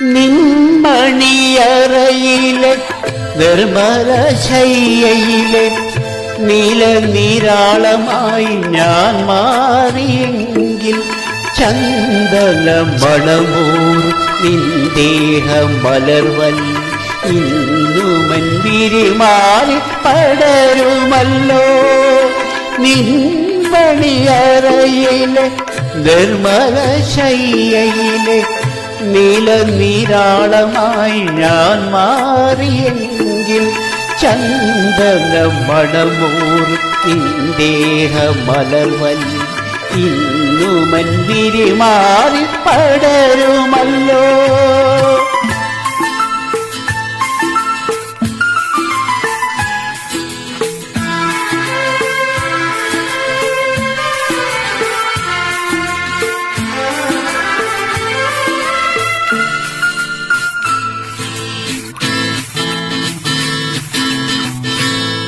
നിൻമണിയറയിലെ നിർമ്മല ശയ്യയിലെ നീല നീരാളമായി ഞാൻ മാറിയെങ്കിൽ ചന്ദന മണമൂർ നിന്ദേഹ മലർവൽ ഇന്നുമൻ വിരിമാറി പടരുമല്ലോ. നിൻമണിയറയിലെ നിർമ്മല നീല നീരാളമായി ഞാൻ മാറിയെങ്കിൽ ചന്ദന മണമൂർത്തി ഇന്നു ഇന്നുമൻ വിരിമാറി പടരുമല്ലോ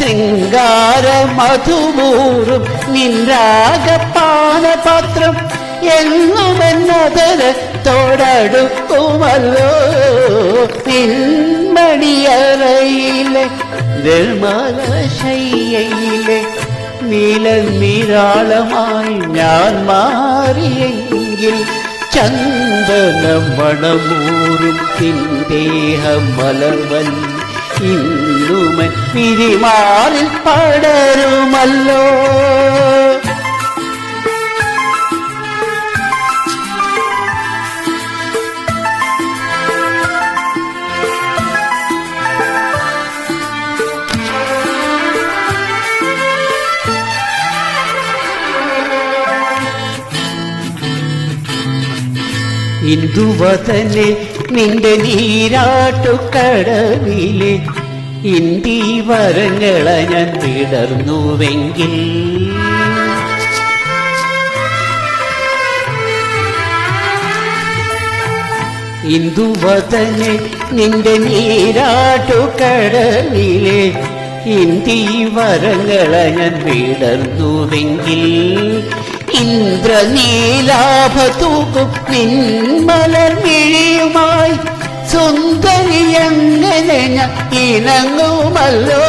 ശൃംഗാര മധുമൂറും നിൻരാഗപാനപാത്രം എന്നുമെന്നതര തൊടടുക്കുമല്ലോ നിൻമണിയറയിലെ നിർമ്മല ശയ്യയിലെ നീല നീരാളമായി ഞാൻ മാറിയെങ്കിൽ ചന്ദന മണമൂറും തിന്ദേഹ മലർവൽ ഇന്നുമൻ പിരിമാറിൽ പടരുമല്ലോ. ഇന്ദുവതനെ നിന്റെ നീരാട്ടുക്കടവിലെ ഇന്തി വരങ്ങള ഞാൻ വിടർന്നുവെങ്കിൽ ഇന്ദുവതനെ നിന്റെ നീരാട്ടുകടവിലെ ഇന്തി വരങ്ങള ഞാൻ വിടർന്നുവെങ്കിൽ ഇന്ദ്രനീലാഭതൂക്കും നിന്മലർ മിഴിയുമായി സുന്ദരിയങ്ങനെ ഞാൻ ഇണങ്ങുമല്ലോ.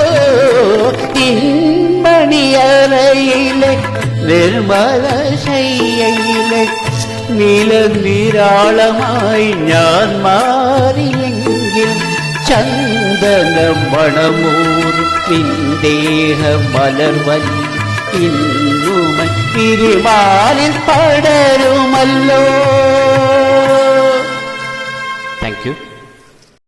തിന്മണിയറയിലെ നിർമ്മല ശയ്യയിലെ നീല നീരാളമായി ഞാൻ മാറിയെങ്കിൽ ചന്ദന മണമൂർ നിന്ദേഹ മലർവൽ ഇന്നുമൻ തിരുമാലിൽ പടരുമല്ലോ താങ്ക് യു